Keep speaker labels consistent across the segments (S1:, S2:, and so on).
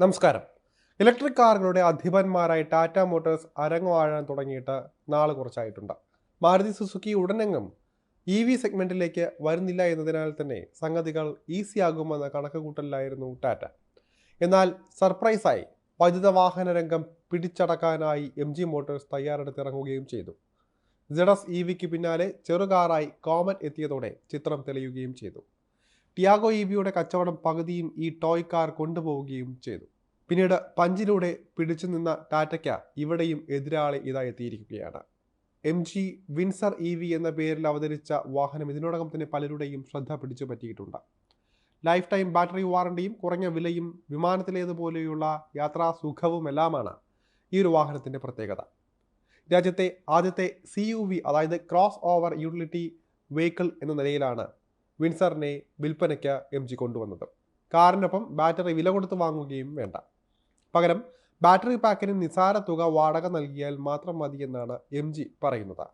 S1: നമസ്കാരം. ഇലക്ട്രിക് കാറുകളുടെ അധിപന്മാരായി ടാറ്റ മോട്ടോഴ്സ് അരങ്ങുവാഴാൻ തുടങ്ങിയിട്ട് നാളെ കുറച്ചായിട്ടുണ്ട്. മാരുതി സുസുക്കി ഉടനെങ്ങും ഇ വി സെഗ്മെന്റിലേക്ക് വരുന്നില്ല എന്നതിനാൽ തന്നെ സംഗതികൾ ഈസി ആകുമെന്ന കണക്കുകൂട്ടലിലായിരുന്നു ടാറ്റ. എന്നാൽ സർപ്രൈസായി വൈദ്യുത വാഹന രംഗം പിടിച്ചടക്കാനായി എം ജി മോട്ടോഴ്സ് തയ്യാറെടുത്തിറങ്ങുകയും ചെയ്തു. ജഡസ് ഇ വിക്ക് പിന്നാലെ ചെറുകാറായി കോമൻ എത്തിയതോടെ ചിത്രം തെളിയുകയും ചെയ്തു. ടിയാഗോ ഇ വിയുടെ കച്ചവടം പകുതിയും ഈ ടോയ് കാർ കൊണ്ടുപോവുകയും ചെയ്തു. പിന്നീട് പഞ്ചിലൂടെ പിടിച്ചു നിന്ന ടാറ്റയ്ക്ക് ഇവിടെയും എതിരാളി ഇതാ എത്തിയിരിക്കുകയാണ്. M G Windsor E V എന്ന പേരിൽ അവതരിച്ച വാഹനം ഇതിനോടകം തന്നെ പലരുടെയും ശ്രദ്ധ പിടിച്ചു പറ്റിയിട്ടുണ്ട്. ലൈഫ് ടൈം ബാറ്ററി വാറണ്ടിയും കുറഞ്ഞ വിലയും വിമാനത്തിലേതുപോലെയുള്ള യാത്രാ സുഖവും എല്ലാമാണ് ഈ ഒരു വാഹനത്തിന്റെ പ്രത്യേകത. രാജ്യത്തെ ആദ്യത്തെ സി യു വി അതായത് ക്രോസ് ഓവർ യൂട്ടിലിറ്റി വെഹിക്കിൾ എന്ന നിലയിലാണ് വിൻസറിനെ വിൽപ്പനയ്ക്ക് എം ജി കൊണ്ടുവന്നത്. കാറിനൊപ്പം ബാറ്ററി വില കൊടുത്ത് വാങ്ങുകയും വേണ്ട. പകരം ബാറ്ററി പാക്കിന് നിസാര തുക വാടക നൽകിയാൽ മാത്രം മതിയെന്നാണ് എം ജി പറയുന്നത്.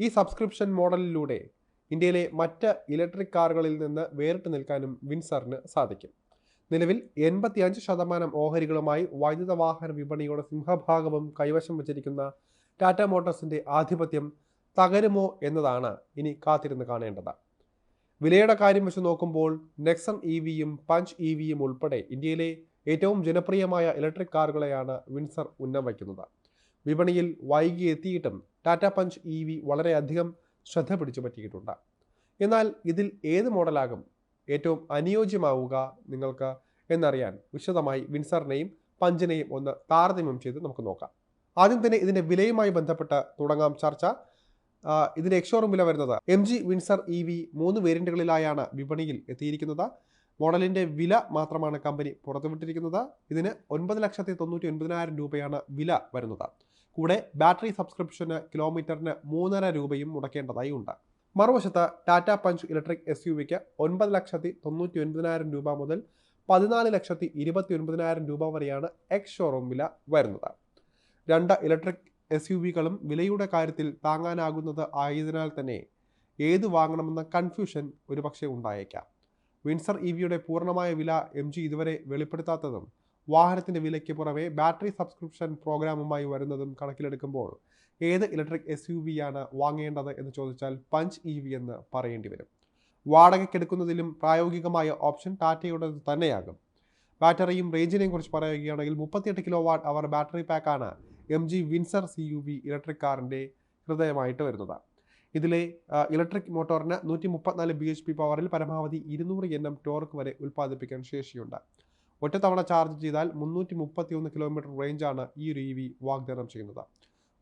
S1: ഈ സബ്സ്ക്രിപ്ഷൻ മോഡലിലൂടെ ഇന്ത്യയിലെ മറ്റ് ഇലക്ട്രിക് കാറുകളിൽ നിന്ന് വേറിട്ട് നിൽക്കാനും വിൻസറിന് സാധിക്കും. നിലവിൽ എൺപത്തിയഞ്ച് ശതമാനം ഓഹരികളുമായി വൈദ്യുത വാഹന വിപണിയുടെ സിംഹഭാഗവും കൈവശം വച്ചിരിക്കുന്ന ടാറ്റ മോട്ടോഴ്സിന്റെ ആധിപത്യം തകരുമോ എന്നതാണ് ഇനി കാത്തിരുന്ന് കാണേണ്ടത്. വിലയുടെ കാര്യം വെച്ച് നോക്കുമ്പോൾ നെക്സൺ ഇ വിയും പഞ്ച് ഇ വിയും ഉൾപ്പെടെ ഇന്ത്യയിലെ ഏറ്റവും ജനപ്രിയമായ ഇലക്ട്രിക് കാറുകളെയാണ് വിൻസർ ഉന്നം വയ്ക്കുന്നത്. വിപണിയിൽ വൈകി എത്തിയിട്ടും ടാറ്റ പഞ്ച് ഇ വി വളരെയധികം ശ്രദ്ധ പിടിച്ചു പറ്റിയിട്ടുണ്ട്. എന്നാൽ ഇതിൽ ഏത് മോഡലാകും? ഏറ്റവും അനുയോജ്യമാവുക നിങ്ങൾക്ക് എന്നറിയാൻ വിശദമായി വിൻസറിനെയും പഞ്ചിനെയും ഒന്ന് താരതമ്യം ചെയ്ത് നമുക്ക് നോക്കാം. ആദ്യം തന്നെ ഇതിന്റെ വിലയുമായി ബന്ധപ്പെട്ട് തുടങ്ങാം ചർച്ച. ആ, എക്സോറും വില വരുന്നത്. M G Windsor E V മൂന്ന് വേരിയന്റുകളിലായാണ് വിപണിയിൽ എത്തിയിരിക്കുന്നത്. മോഡലിന്റെ വില മാത്രമാണ് കമ്പനി പുറത്തുവിട്ടിരിക്കുന്നത്. ഇതിന് ഒൻപത് ലക്ഷത്തി തൊണ്ണൂറ്റി ഒൻപതിനായിരം രൂപയാണ് വില വരുന്നത്. കൂടെ ബാറ്ററി സബ്സ്ക്രിപ്ഷന് കിലോമീറ്ററിന് മൂന്നര രൂപയും മുടക്കേണ്ടതായി ഉണ്ട്. മറുവശത്ത് Tata Punch electric S U വിക്ക് ഒൻപത് ലക്ഷത്തി തൊണ്ണൂറ്റി ഒൻപതിനായിരം രൂപ മുതൽ പതിനാല് ലക്ഷത്തി ഇരുപത്തി ഒൻപതിനായിരം രൂപ വരെയാണ് എക്സ് ഷോറൂം വില വരുന്നത്. രണ്ട് ഇലക്ട്രിക് എസ് യു വികളും വിലയുടെ കാര്യത്തിൽ താങ്ങാനാകുന്നത് ആയതിനാൽ തന്നെ ഏത് വാങ്ങണമെന്ന കൺഫ്യൂഷൻ ഒരുപക്ഷെ ഉണ്ടായേക്കാം. വിൻസർ ഇ വിയുടെ പൂർണമായ വില എം ജി ഇതുവരെ വെളിപ്പെടുത്താത്തതും വാഹനത്തിന്റെ വിലയ്ക്ക് പുറമെ ബാറ്ററി സബ്സ്ക്രിപ്ഷൻ പ്രോഗ്രാമുമായി വരുന്നതും കണക്കിലെടുക്കുമ്പോൾ ഏത് ഇലക്ട്രിക് എസ് യു വിയാണ് വാങ്ങേണ്ടത് എന്ന് ചോദിച്ചാൽ പഞ്ച് ഇ വി എന്ന് പറയേണ്ടി വരും. വാടകയ്ക്കെടുക്കുന്നതിലും പ്രായോഗികമായ ഓപ്ഷൻ ടാറ്റയുടെ തന്നെയാകും. ബാറ്ററിയും റേഞ്ചിനെയും കുറിച്ച് പറയുകയാണെങ്കിൽ മുപ്പത്തിയെട്ട് കിലോ വാട്ട് അവർ ബാറ്ററി പാക്കാണ് M G Windsor C U V electric കാറിന്റെ ഹൃദയമായിട്ട് വരുന്നത് ഇതിലെ ഇലക്ട്രിക് മോട്ടോറിന് നൂറ്റി മുപ്പത്തിനാല് ബി എച്ച് പി പവറിൽ പരമാവധി ഇരുന്നൂറ് എൻ എം ടോർക്ക് വരെ ഉൽപ്പാദിപ്പിക്കാൻ ശേഷിയുണ്ട്. ഒറ്റത്തവണ ചാർജ് ചെയ്താൽ മുന്നൂറ്റി മുപ്പത്തി ഒന്ന് കിലോമീറ്റർ റേഞ്ചാണ് ഈ ഒരു ഇ വി വാഗ്ദാനം ചെയ്യുന്നത്.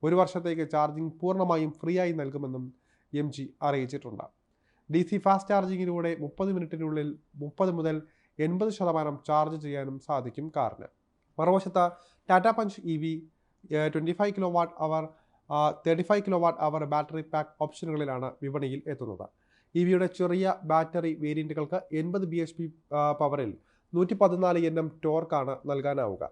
S1: ഒരു വർഷത്തേക്ക് ചാർജിംഗ് പൂർണമായും ഫ്രീ ആയി നൽകുമെന്നും എം ജി അറിയിച്ചിട്ടുണ്ട്. ഡി സി ഫാസ്റ്റ് ചാർജിങ്ങിലൂടെ മുപ്പത് മിനിറ്റിനുള്ളിൽ മുപ്പത് മുതൽ എൺപത് ശതമാനം ചാർജ് ചെയ്യാനും സാധിക്കും കാറിന്. മറുവശത്ത് Tata Punch E V twenty kilowatt hour thirty five kilowatt hour battery pack ഓപ്ഷനുകളിലാണ് വിപണിയിൽ എത്തുന്നത്. ഇ വിയുടെ ചെറിയ ബാറ്ററി വേരിയന്റുകൾക്ക് എൺപത് ബി എച്ച് പി പവറിൽ നൂറ്റി പതിനാല് എൻ എം ടോർക്കാണ് നൽകാനാവുക.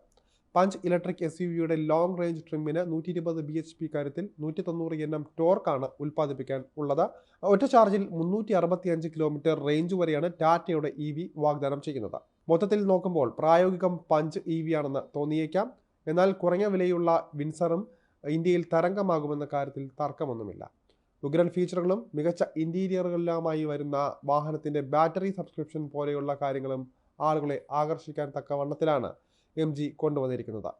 S1: പഞ്ച് ഇലക്ട്രിക് എസ് യു വിയുടെ ലോങ് റേഞ്ച് ട്രിമ്മിന് നൂറ്റി ഇരുപത് ബി എച്ച് പി കാര്യത്തിൽ നൂറ്റി തൊണ്ണൂറ് എൻ എം ടോർക്കാണ് ഉൽപ്പാദിപ്പിക്കാൻ ഉള്ളത്. ഒറ്റ ചാർജിൽ മുന്നൂറ്റി അറുപത്തി അഞ്ച് കിലോമീറ്റർ റേഞ്ച് വരെയാണ് ടാറ്റയുടെ ഇ വി വാഗ്ദാനം ചെയ്യുന്നത്. മൊത്തത്തിൽ നോക്കുമ്പോൾ പ്രായോഗികം പഞ്ച് ഇ വി ആണെന്ന് തോന്നിയേക്കാം. എന്നാൽ കുറഞ്ഞ വിലയുള്ള വിൻസറും ഇന്ത്യയിൽ തരംഗമാകുമെന്ന കാര്യത്തിൽ തർക്കമൊന്നുമില്ല. ഉഗ്രൻ ഫീച്ചറുകളും മികച്ച ഇന്റീരിയറുകളിലുമായി വരുന്ന വാഹനത്തിന്റെ ബാറ്ററി സബ്സ്ക്രിപ്ഷൻ പോലെയുള്ള കാര്യങ്ങളും ആളുകളെ ആകർഷിക്കാൻ തക്കവണ്ണത്തിലാണ് എം ജി കൊണ്ടുവന്നിരിക്കുന്നത്.